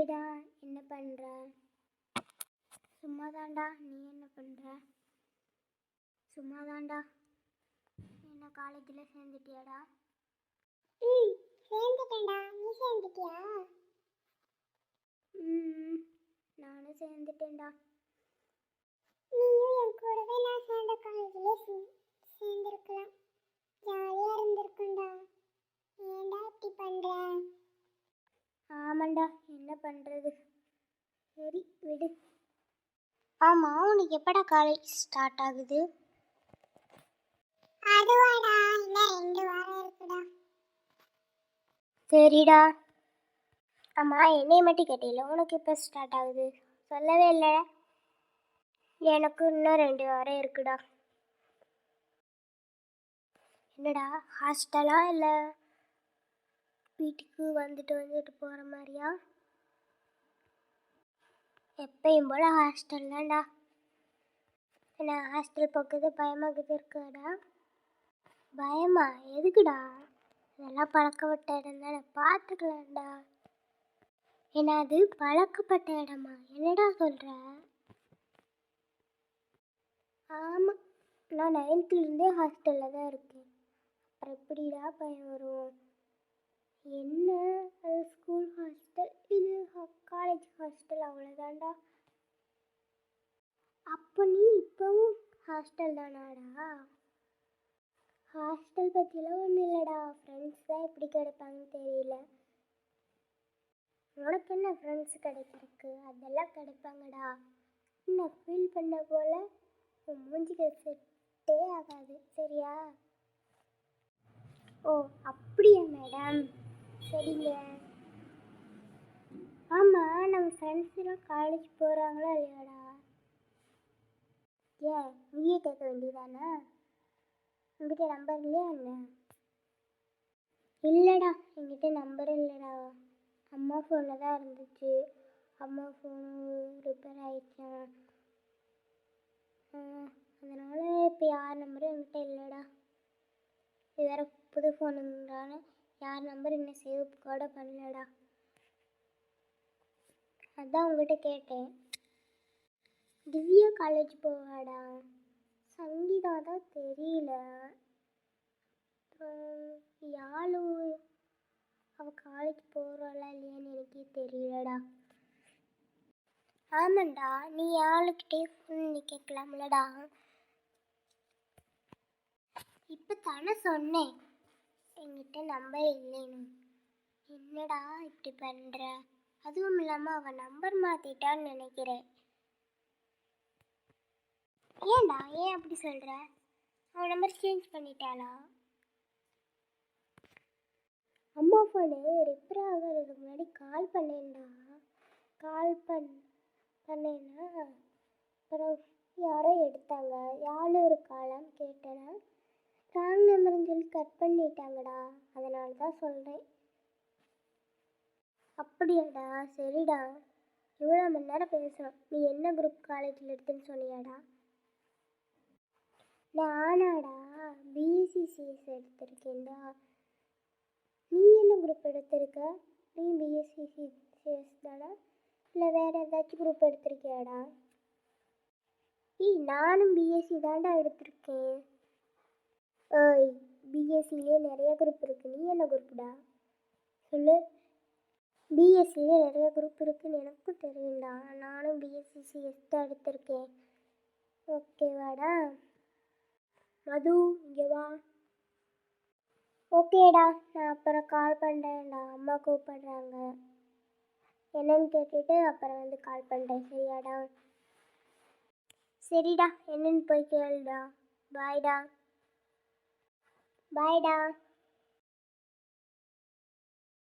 ஹாய்டா என்ன பண்ணுற சும்மாதான்டா நீ என்ன பண்ணுற சும்மாதான்டா. என்ன காலேஜில் சேர்ந்துட்டியாடா? ம் சேர்ந்துட்டேன்டா. நீ சேர்ந்துட்டியா? ம் நானும் சேர்ந்துட்டேன்டா. நீயும் என் கூடவே நான் சேர்ந்த காலேஜில் சேர்ந்துருக்கலாம். ஜாலியாக இருந்திருக்கும்டா ஏன்டா இப்படி பண்ணுற ஆமாண்டா என்ன பண்ணுறது சரி விடு. ஆமாம் உனக்கு எப்படா காலேஜ் ஸ்டார்ட் ஆகுது? அதுவாடா இன்னும் ரெண்டு வாரம் இருக்குடா. சரிடா. ஆமாம் என்னைய மட்டும் கேட்டில உனக்கு எப்போ ஸ்டார்ட் ஆகுது? சொல்லவே இல்லை. எனக்கு இன்னும் ரெண்டு வாரம் இருக்குடா. என்னடா ஹாஸ்டலா இல்லை? வீட்டுக்கு வந்துட்டு வந்துட்டு போகிற மாதிரியா? எப்பயும் போல் ஹாஸ்டல் தான்டா. என்ன ஹாஸ்டல் பக்கத்து பயமாக்குது இருக்காடா? பயமா? எதுக்குடா? இதெல்லாம் பழக்கப்பட்ட இடம் தானே. பார்த்துக்கலாம்டா ஏன்னா அது பழக்கப்பட்ட இடமா? என்னடா சொல்கிற ஆமாம் நான் நைன்த்துலேருந்தே ஹாஸ்டலில் தான் இருக்கேன். அப்புறம் எப்படிடா பயம் வரும்? என்ன? அது ஸ்கூல் ஹாஸ்டல் இது காலேஜ் ஹாஸ்டல் அவ்வளோதான்டா அப்போ நீ இப்போவும் ஹாஸ்டல் தானாடா? ஹாஸ்டல் பற்றிலாம் ஒன்றும் இல்லைடா. ஃப்ரெண்ட்ஸ் தான் எப்படி கிடைப்பாங்கன்னு தெரியல. உனக்கு என்ன ஃப்ரெண்ட்ஸ் கிடைக்கிறதுக்கு? அதெல்லாம் கிடைப்பாங்கடா. என்ன ஃபீல் பண்ண போல? உன் மூஞ்சிக்கு செட்டே ஆகாது. சரியா? ஓ அப்படியா மேடம் ஃப்ரெண்ட்ஸ்லாம் காலேஜ் போகிறாங்களா இல்லையாடா? ஏன் நீயே கேட்க வேண்டியதானே? உங்ககிட்ட நம்பர் இல்லையா என்ன? இல்லைடா என்கிட்ட நம்பர் இல்லைடா. அம்மா ஃபோனில் தான் இருந்துச்சு. அம்மா ஃபோனு ரிப்பேர் ஆயிடுச்சான் அதனால் இப்போ யார் நம்பரும் என்கிட்ட இல்லைடா. இது வேறு புது ஃபோனுங்கிறான யார் நம்பர் இன்னும் சேவ் கூட பண்ணலடா. அதான் உங்ககிட்ட கேட்டேன். திவ்யா காலேஜ் போவாடா? சங்கீதா தான் தெரியல. அப்புறம் யாழு அவள் காலேஜ் போகிறாளா இல்லையான்னு எனக்கே தெரியலடா. ஆமாண்டா நீ யாழுக்கிட்டே ஃபோன் பண்ணி கேட்கலாம்லடா. இப்போ தானே சொன்னேன். என்கிட்ட நம்பர் இல்லைன்னு. என்னடா இப்படி பண்ணுற அதுவும் இல்லாமல் அவள் நம்பர் மாற்றிட்டான்னு நினைக்கிறேன். ஏன்டா? ஏன் அப்படி சொல்கிற அவன் நம்பர் சேஞ்ச் பண்ணிட்டாளா அம்மா ஃபோனு ரிப்பேர் ஆகிறதுக்கு முன்னாடி கால் பண்ணேன்டா. கால் பண் பண்ணேன்னா அப்புறம் யாரோ எடுத்தாங்க. யாழ் ஒரு காலான்னு கேட்டேன்னா ராங் நம்பர்னு சொல்லி கட் பண்ணிட்டாங்கடா. அதனால தான் சொல்கிறேன் அப்படியாடா சரிடா. இவ்வளோ மணி நேரம் பேசுகிறோம் நீ என்ன குரூப் காலேஜில் எடுத்துன்னு சொன்னியாடா? நானாடா பிஎஸ்சிசிஎஸ் எடுத்திருக்கேன்டா. நீ என்ன குரூப் எடுத்திருக்க? நீ பிஎஸ்சிசிஎஸ் தானா? இல்லை வேறு ஏதாச்சும் குரூப் எடுத்திருக்கியாடா? ஏய் நானும் பிஎஸ்சி தான்டா எடுத்திருக்கேன். ஏய் பிஎஸ்சிலே நிறைய குரூப் இருக்குது நீ என்ன குரூப்டா சொல்லு. பிஎஸ்சியில் நிறைய குரூப் இருக்குன்னு எனக்கும் தெரியும்டா. நானும் பிஎஸ்சி சிஎஸ் தான் எடுத்திருக்கேன். ஓகேவாடா மது இங்கே வா. ஓகேடா நான் அப்புறம் கால் பண்ணுறேன்டா அம்மா கூப்பிடுறாங்க. என்னன்னு கேட்டுட்டு அப்புறம் வந்து கால் பண்ணுறேன் சரியாடா? சரிடா. என்னன்னு போய் கேளுடா. பாய்டா பாய்டா